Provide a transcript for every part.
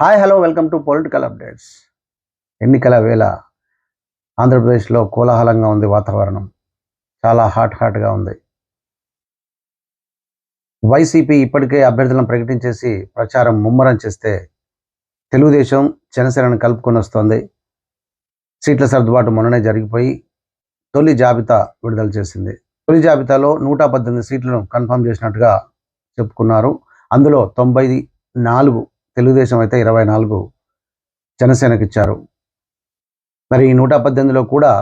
Hi hello welcome to political updates ఎన్నికల వేళ ఆంధ్రప్రదేశ్లో కోలాహలంగా ఉంది వాతావరణం. చాలా హాట్ హాట్గా ఉంది. వైసీపీ ఇప్పటికే అభ్యర్థులను ప్రకటించేసి ప్రచారం ముమ్మరం చేస్తే తెలుగుదేశం జనసేనను కలుపుకొని వస్తోంది. సీట్ల సర్దుబాటు మొన్ననే జరిగిపోయి తొలి జాబితా విడుదల చేసింది. తొలి జాబితాలో నూట పద్దెనిమిది సీట్లను కన్ఫర్మ్ చేసినట్టుగా చెప్పుకున్నారు. అందులో తొంభై నాలుగు తెలుగుదేశం అయితే ఇరవై నాలుగు జనసేనకి ఇచ్చారు మరి ఈ నూట పద్దెనిమిదిలో కూడా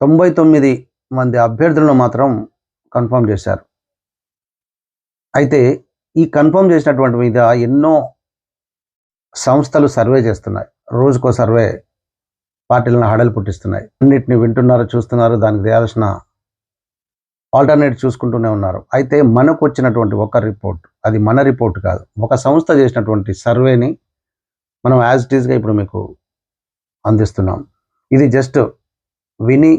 తొంభై తొమ్మిది మంది అభ్యర్థులను మాత్రం కన్ఫర్మ్ చేశారు. అయితే ఈ కన్ఫర్మ్ చేసినటువంటి మీద ఎన్నో సంస్థలు సర్వే చేస్తున్నాయి. రోజుకో సర్వే పార్టీలను హడలు పుట్టిస్తున్నాయి. అన్నిటిని వింటున్నారు చూస్తున్నారు దానికి చేయాల్సిన ఆల్టర్నేట్ చూసుకుంటూనే ఉన్నారు. అయితే మనకు వచ్చినటువంటి ఒక రిపోర్ట్ అది మన రిపోర్ట్ కాదు. ఒక సంస్థ చేసినటువంటి సర్వేని మనం యాజ్ ఇట్ ఈస్గా ఇప్పుడు మీకు అందిస్తున్నాం. ఇది జస్ట్ విని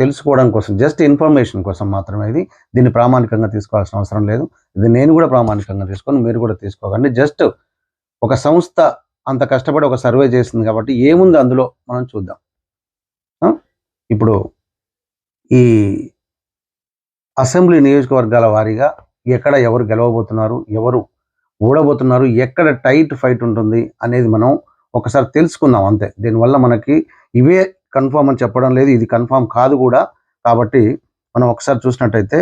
తెలుసుకోవడం కోసం జస్ట్ ఇన్ఫర్మేషన్ కోసం మాత్రమే ఇది. దీన్ని ప్రామాణికంగా తీసుకోవాల్సిన అవసరం లేదు. ఇది నేను కూడా ప్రామాణికంగా తీసుకొని మీరు కూడా తీసుకోకండి. జస్ట్ ఒక సంస్థ అంత కష్టపడి ఒక సర్వే చేసింది కాబట్టి ఏముంది అందులో? మనం చూద్దాం. ఇప్పుడు ఈ అసెంబ్లీ నియోజకవర్గాల వారీగా ఎక్కడ ఎవరు గెలవబోతున్నారు ఎవరు ఓడబోతున్నారు ఎక్కడ టైట్ ఫైట్ ఉంటుంది అనేది మనం ఒకసారి తెలుసుకుందాం అంతే. దీనివల్ల మనకి ఇవే కన్ఫామ్ అని చెప్పడం లేదు ఇది కన్ఫామ్ కాదు కూడా. కాబట్టి మనం ఒకసారి చూసినట్టయితే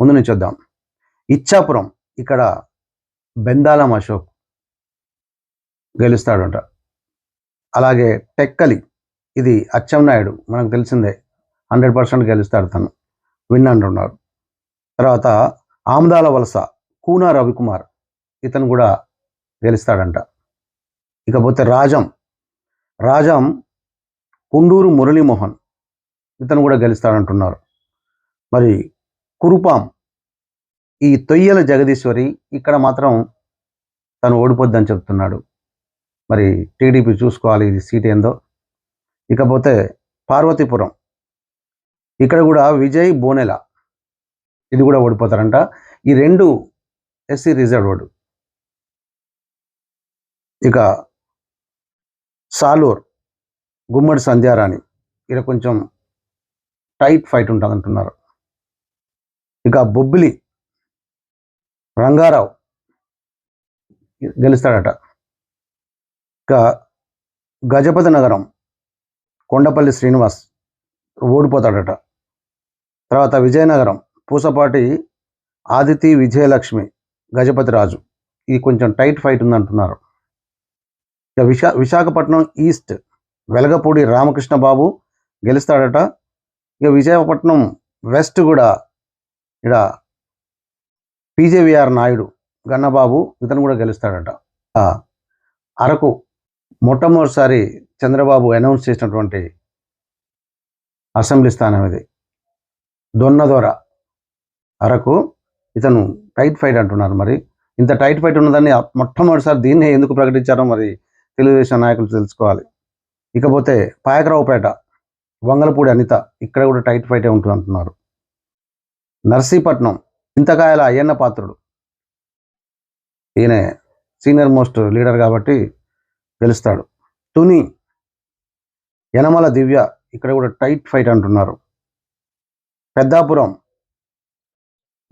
ముందు నుంచి చూద్దాం. ఇచ్చాపురం ఇక్కడ బెందాలం అశోక్ గెలుస్తాడంట. అలాగే టెక్కలి ఇది అచ్చెన్నాయుడు మనకు తెలిసిందే హండ్రెడ్ పర్సెంట్ గెలుస్తాడు తను. విన్ అంటున్నారు. తర్వాత ఆమదాల వలస కూనా రవికుమార్ ఇతను కూడా గెలుస్తాడంట. ఇకపోతే రాజం రాజం కుండూరు మురళీమోహన్ ఇతను కూడా గెలుస్తాడంటున్నారు. మరి కురుపాం ఈ తొయ్యల జగదీశ్వరి ఇక్కడ మాత్రం తను ఓడిపోద్దని చెప్తున్నాడు. మరి టీడీపీ చూసుకోవాలి ఇది సీట్ ఏందో. ఇకపోతే పార్వతీపురం ఇక్కడ కూడా విజయ్ బోనెల ఇది కూడా ఓడిపోతారంట. ఈ రెండు ఎస్సీ రిజర్వ్డ్ ఇక సాలూర్ గుమ్మడి సంధ్యారాణి. ఇక్కడ కొంచెం టైట్ ఫైట్ ఉంటుంది అంటున్నారు ఇక బొబ్బిలి రంగారావు గెలుస్తాడట. ఇక గజపతి నగరం కొండపల్లి శ్రీనివాస్ ఓడిపోతాడట. తర్వాత విజయనగరం పూసపాటి ఆదితి విజయలక్ష్మి గజపతి రాజు. ఇది కొంచెం టైట్ ఫైట్ ఉంది అంటున్నారు ఇక విశా విశాఖపట్నం ఈస్ట్ వెలగపూడి రామకృష్ణ బాబు గెలుస్తాడట. ఇక విశాఖపట్నం వెస్ట్ కూడా ఇక్కడ పీజేవిఆర్ నాయుడు గన్నబాబు ఇతను కూడా గెలుస్తాడట. అరకు మొట్టమొదటిసారి చంద్రబాబు అనౌన్స్ చేసినటువంటి అసెంబ్లీ స్థానం ఇది. దొన్నదొర అరకు ఇతను టైట్ ఫైట్ అంటున్నారు మరి. ఇంత టైట్ ఫైట్ ఉన్నదాన్ని మొట్టమొదటిసారి దీన్ని ఎందుకు ప్రకటించారో మరి తెలుగుదేశం నాయకులు తెలుసుకోవాలి. ఇకపోతే పాయకరావుపేట వంగలపూడి అనిత ఇక్కడ కూడా టైట్ ఫైటే ఉంటుంది అంటున్నారు. నర్సీపట్నం చింతకాయల అయ్యన్న పాత్రుడు. ఈయన సీనియర్ మోస్ట్ లీడర్ కాబట్టి గెలుస్తాడు. తుని యనమల దివ్య ఇక్కడ కూడా టైట్ ఫైట్ అంటున్నారు. పెద్దాపురం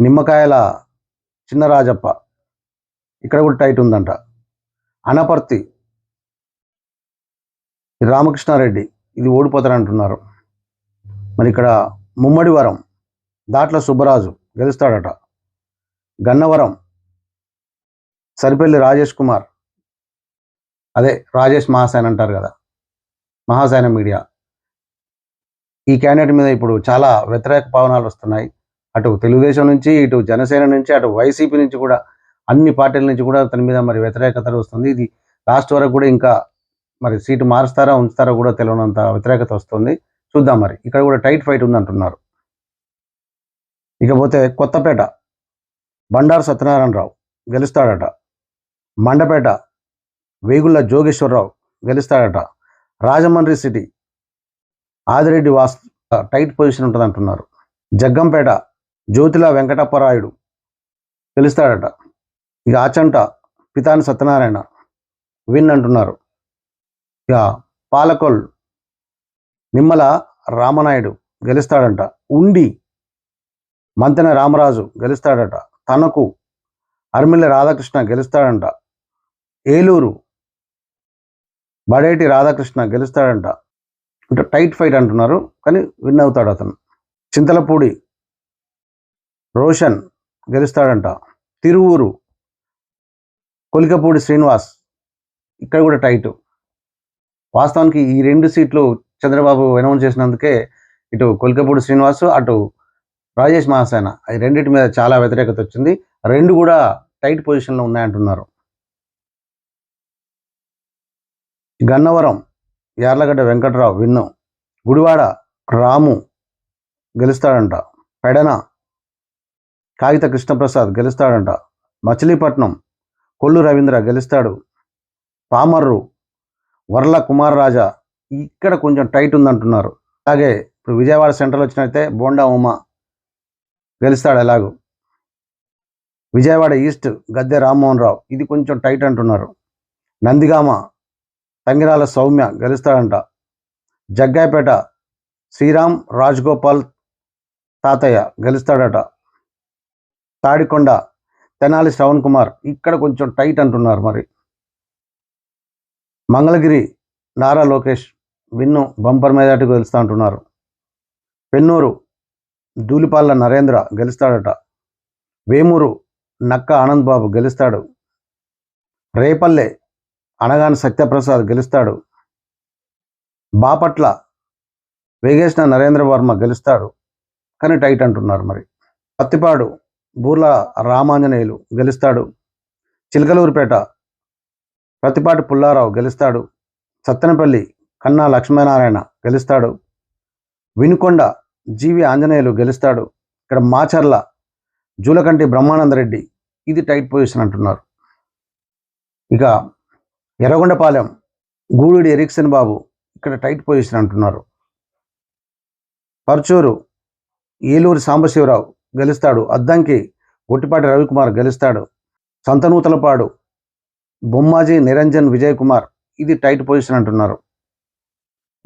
నిమ్మకాయల చిన్నరాజప్ప ఇక్కడ కూడా టైట్ ఉందంట. అనపర్తి. రామకృష్ణారెడ్డి. ఇది ఓడిపోతారంటున్నారు. మరి ఇక్కడ ముమ్మడివరం. దాట్ల సుబ్బరాజు గెలుస్తాడట. గన్నవరం. సరిపల్లి రాజేష్ కుమార్. అదే రాజేష్ మహాసేన్ అంటారు కదా. మహాసేన మీడియా. ఈ క్యాండిడేట్ మీద ఇప్పుడు చాలా వ్యతిరేక పవనాలు వస్తున్నాయి. అటు తెలుగుదేశం నుంచి ఇటు జనసేన నుంచి అటు వైసీపీ నుంచి కూడా అన్ని పార్టీల నుంచి కూడా అతని మీద మరి వ్యతిరేకత వస్తుంది. ఇది లాస్ట్ వరకు కూడా ఇంకా మరి సీటు మారుస్తారా ఉంచుతారా కూడా తెలియనంత వ్యతిరేకత వస్తుంది. చూద్దాం మరి. ఇక్కడ కూడా టైట్ ఫైట్ ఉంది అంటున్నారు ఇకపోతే కొత్తపేట బండారు సత్యనారాయణరావు గెలుస్తాడట. Mandapeta Vegulla Jogeswara Rao గెలుస్తాడట. Rajahmundry city Adireddy Vasu tight position ఉంటుంది అంటున్నారు జగ్గంపేట జ్యోతిల వెంకటప్పరాయుడు. గెలుస్తాడట ఇక ఆచంట పితాని సత్యనారాయణ విన్ అంటున్నారు ఇక పాలకొల్ నిమ్మల రామనాయుడు గెలుస్తాడంట. ఉండి మంతెన రామరాజు గెలుస్తాడట. తనకు అర్మిల్ల రాధాకృష్ణ గెలుస్తాడంట. ఏలూరు బడేటి రాధాకృష్ణ గెలుస్తాడంట. అంటే టైట్ ఫైట్ అంటున్నారు. కానీ విన్ అవుతాడు అతను. చింతలపూడి రోషన్ గెలుస్తాడంట. తిరువూరు కొలికపూడి శ్రీనివాస్. ఇక్కడ కూడా టైట్. వాస్తవానికి ఈ రెండు సీట్లు చంద్రబాబు అనౌన్స్ చేసినందుకే ఇటు కొలికపూడి శ్రీనివాస్ అటు రాజేష్ మహాసేన ఈ రెండింటి మీద చాలా వ్యతిరేకత వచ్చింది. రెండు కూడా టైట్ పొజిషన్లో ఉన్నాయంటున్నారు. గన్నవరం యార్లగడ్డ వెంకట్రావు విన్ను. గుడివాడ రాము గెలుస్తాడంట. పెడన కాగిత కృష్ణప్రసాద్ గెలుస్తాడంట. మచిలీపట్నం కొల్లు రవీంద్ర గెలుస్తాడు. పామర్రు వరల కుమార్ రాజా ఇక్కడ కొంచెం టైట్ ఉందంటున్నారు. అలాగే ఇప్పుడు విజయవాడ సెంట్రల్ వచ్చినైతే బోండా ఉమా గెలుస్తాడు ఎలాగూ. విజయవాడ ఈస్ట్ గద్దె రామ్మోహన్ రావు ఇది కొంచెం టైట్ అంటున్నారు. నందిగామ తంగిరాల సౌమ్య గెలుస్తాడంట. జగ్గాయపేట శ్రీరామ్ రాజ్గోపాల్ తాతయ్య గెలుస్తాడట. తాడికొండ తెనాలి శ్రవణ్ కుమార్. ఇక్కడ కొంచెం టైట్ అంటున్నారు మరి. Mangalagiri Nara Lokesh win bumper majority గెలుస్తా అంటున్నారు. పెన్నూరు దూలిపాల్ల నరేంద్ర గెలుస్తాడట. వేమూరు నక్క ఆనంద్ బాబు గెలుస్తాడు. రేపల్లె అనగాని సత్యప్రసాద్ గెలుస్తాడు. బాపట్ల వేగేసిన నరేంద్ర వర్మ గెలుస్తాడు. కానీ టైట్ అంటున్నారు మరి. పత్తిపాడు బూర్ల రామాంజనేయులు గెలుస్తాడు. చిలకలూరుపేట ప్రతిపాటి పుల్లారావు గెలుస్తాడు. సత్తెనపల్లి కన్నా లక్ష్మీనారాయణ గెలుస్తాడు. వినుకొండ జీవి ఆంజనేయులు గెలుస్తాడు. ఇక్కడ మాచర్ల జూలకంటి బ్రహ్మానందరెడ్డి ఇది టైట్ పొజిషన్ అంటున్నారు. ఇక ఎర్రగొండపాలెం గూడూడి ఎరిక్సన్ బాబు ఇక్కడ టైట్ పొజిషన్ అంటున్నారు. పర్చూరు ఏలూరు సాంబశివరావు గెలుస్తాడు. అద్దంకి గొట్టిపాటి రవికుమార్ గెలుస్తాడు. సంతనూతలపాడు బొమ్మాజీ నిరంజన్ విజయ్ కుమార్ ఇది టైట్ పొజిషన్ అంటున్నారు.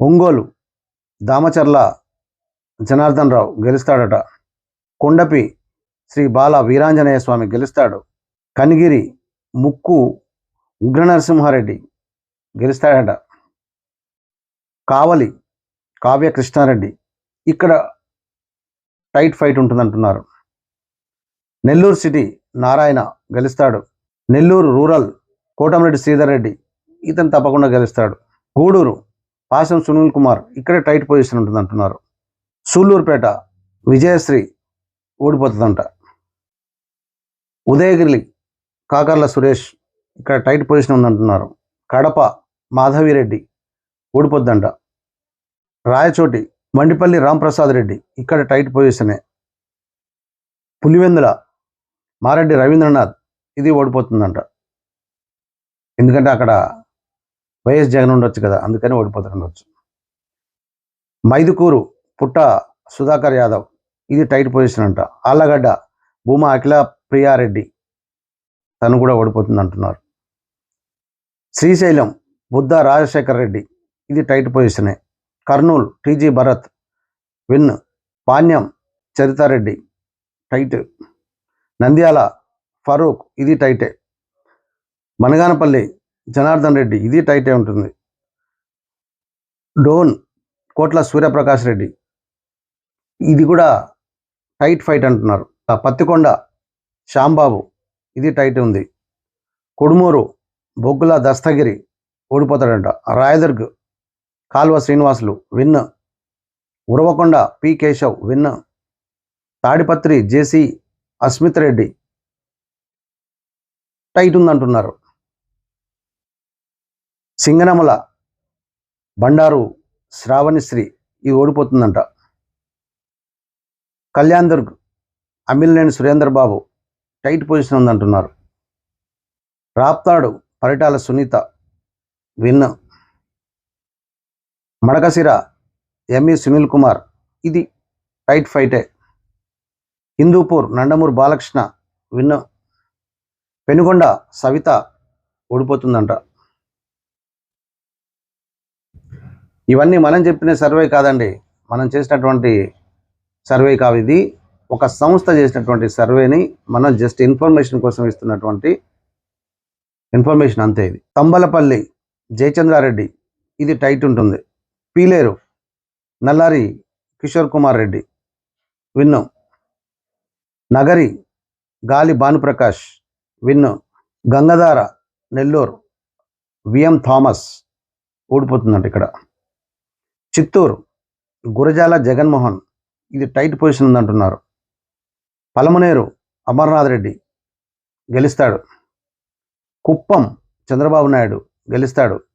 ఒంగోలు దామచర్ల జనార్దన్ రావు గెలుస్తాడట. కొండపి శ్రీ బాల వీరాంజనేయ స్వామి గెలుస్తాడు. కనిగిరి ముక్కు ఉగ్రనరసింహారెడ్డి గెలుస్తాడట. కావలి కావ్య కృష్ణారెడ్డి. ఇక్కడ టైట్ ఫైట్ ఉంటుందంటున్నారు. నెల్లూరు సిటీ నారాయణ గెలుస్తాడు. నెల్లూరు రూరల్ కోటమిరెడ్డి శ్రీధర్ రెడ్డి ఇతను తప్పకుండా గెలుస్తాడు. గూడూరు పాసం సునీల్ కుమార్ ఇక్కడే టైట్ పొజిషన్ ఉంటుంది అంటున్నారు సూళ్ళూరుపేట విజయశ్రీ ఓడిపోతుందంట. ఉదయగిరి కాకర్ల సురేష్ ఇక్కడ టైట్ పొజిషన్ ఉందంటున్నారు. కడప మాధవిరెడ్డి ఓడిపోద్దంట. రాయచోటి మండిపల్లి రాంప్రసాద్ రెడ్డి ఇక్కడ టైట్ పొజిషనే పులివెందుల మారెడ్డి రవీంద్రనాథ్ ఇది ఓడిపోతుందంట. ఎందుకంటే అక్కడ వైఎస్ జగన్ ఉండొచ్చు కదా అందుకని ఓడిపోతుండొచ్చు మైదుకూరు పుట్ట సుధాకర్ యాదవ్ ఇది టైట్ పొజిషన్ అంట. ఆళ్ళగడ్డ భూమా అఖిల ప్రియారెడ్డి తను కూడా ఓడిపోతుంది అంటున్నారు శ్రీశైలం బుద్ధ రాజశేఖర్ రెడ్డి ఇది tight పొజిషనే Kurnool TG Bharat win Panyam Charitha Reddy tight Nandyal Farooq ఇది టైటే. మనగానపల్లి జనార్దన్ రెడ్డి ఇది టైటే ఉంటుంది. డోన్ కోట్ల సూర్యప్రకాష్ రెడ్డి ఇది కూడా టైట్ ఫైట్ అంటున్నారు. ఆ పత్తికొండ శాంబాబు ఇది టైట్ ఉంది. Kodumur Boggula Dastagiri ఓడిపోతాడంట. Rayadurg Kalava Srinivasulu win Uravakonda P Keshav win Tadipatri JC Asmit Reddy tight ఉందంటున్నారు. సింగనమల బండారు శ్రావణిశ్రీ ఇది ఓడిపోతుందంట. కళ్యాణ్ దుర్గ్ అమిలినేని సురేందర్ బాబు టైట్ పొజిషన్ ఉందంటున్నారు. Raptadu Paritala Sunitha win Madakasira M e. Sunil Kumar. ఇది టైట్ ఫైటే. హిందూపూర్ నండమూరు బాలకృష్ణ విన్న పెనుగొండ సవిత ఓడిపోతుందంట. ఇవన్నీ మనం చెప్పిన సర్వే కాదండి. మనం చేసినటువంటి సర్వే కావు ఇది. ఒక సంస్థ చేసినటువంటి సర్వేని మనం జస్ట్ ఇన్ఫర్మేషన్ కోసం ఇస్తున్నటువంటి ఇన్ఫర్మేషన్ అంతే ఇది. తంబలపల్లి జయచంద్రారెడ్డి. ఇది టైట్ ఉంటుంది. పీలేరు నల్లారి కిషోర్ కుమార్ రెడ్డి. విన్ను. నగరి గాలి భానుప్రకాష్. విన్ను. గంగధార నెల్లూరు. విఎం థామస్. ఓడిపోతుందంట ఇక్కడ. చిత్తూరు గురజాల జగన్మోహన్. ఇది టైట్ పొజిషన్ ఉందంటున్నారు. పలమనేరు అమర్నాథ్ రెడ్డి. గెలుస్తాడు. కుప్పం చంద్రబాబు నాయుడు. గెలుస్తాడు.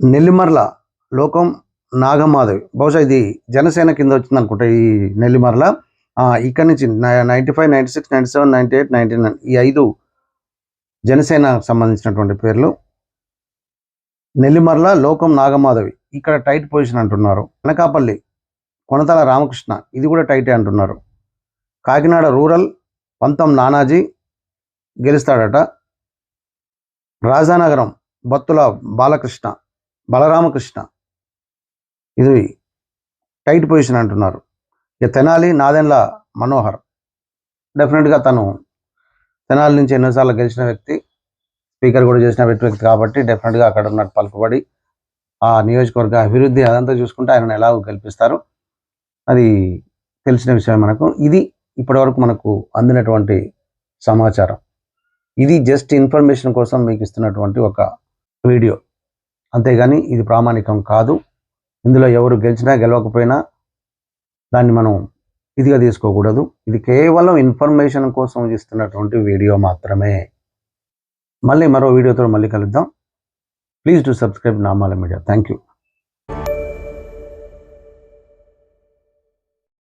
నెల్లిమర్ల లోకం నాగమాధవి. బహుశా ఇది జనసేన కింద వచ్చింది అనుకుంటా ఈ నెల్లిమర్ల. ఇక్కడ నుంచి ninety five ninety six ninety seven ninety eight ninety nine ఈ ఐదు జనసేన సంబంధించినటువంటి పేర్లు. నెల్లిమర్ల లోకం నాగమాధవి. ఇక్కడ టైట్ పొజిషన్ అంటున్నారు. అనకాపల్లి కొనతల రామకృష్ణ. ఇది కూడా టైటే అంటున్నారు. కాకినాడ రూరల్ పంతం నానాజీ గెలుస్తాడట. రాజానగరం బత్తుల బాలకృష్ణ. బలరామకృష్ణ. ఇది టైట్ పొజిషన్ అంటున్నారు. ఇక తెనాలి నాదెన్ల మనోహర్. డెఫినెట్గా తను తెనాలి నుంచి ఎన్నోసార్లు గెలిచిన వ్యక్తి స్పీకర్ కూడా చేసిన వ్యక్తి కాబట్టి డెఫినెట్గా అక్కడ ఉన్నట్టు పలుకుబడి ఆ నియోజకవర్గ అభివృద్ధి అదంతా చూసుకుంటే ఆయనను ఎలాగో గెలిపిస్తారు. అది తెలిసిన విషయం మనకు. ఇది ఇప్పటివరకు మనకు అందినటువంటి సమాచారం. ఇది జస్ట్ ఇన్ఫర్మేషన్ కోసం మీకు ఇస్తున్నటువంటి ఒక వీడియో. అంతేగాని ఇది ప్రామాణికం కాదు. ఇందులో ఎవరు గెలిచినా గెలవకపోయినా దాన్ని మనం ఇదిగా తీసుకోకూడదు. ఇది కేవలం ఇన్ఫర్మేషన్ కోసం ఇస్తున్నటువంటి వీడియో మాత్రమే. మళ్ళీ మరో వీడియోతో మళ్ళీ కలుద్దాం. Please to subscribe Namala media. Thank you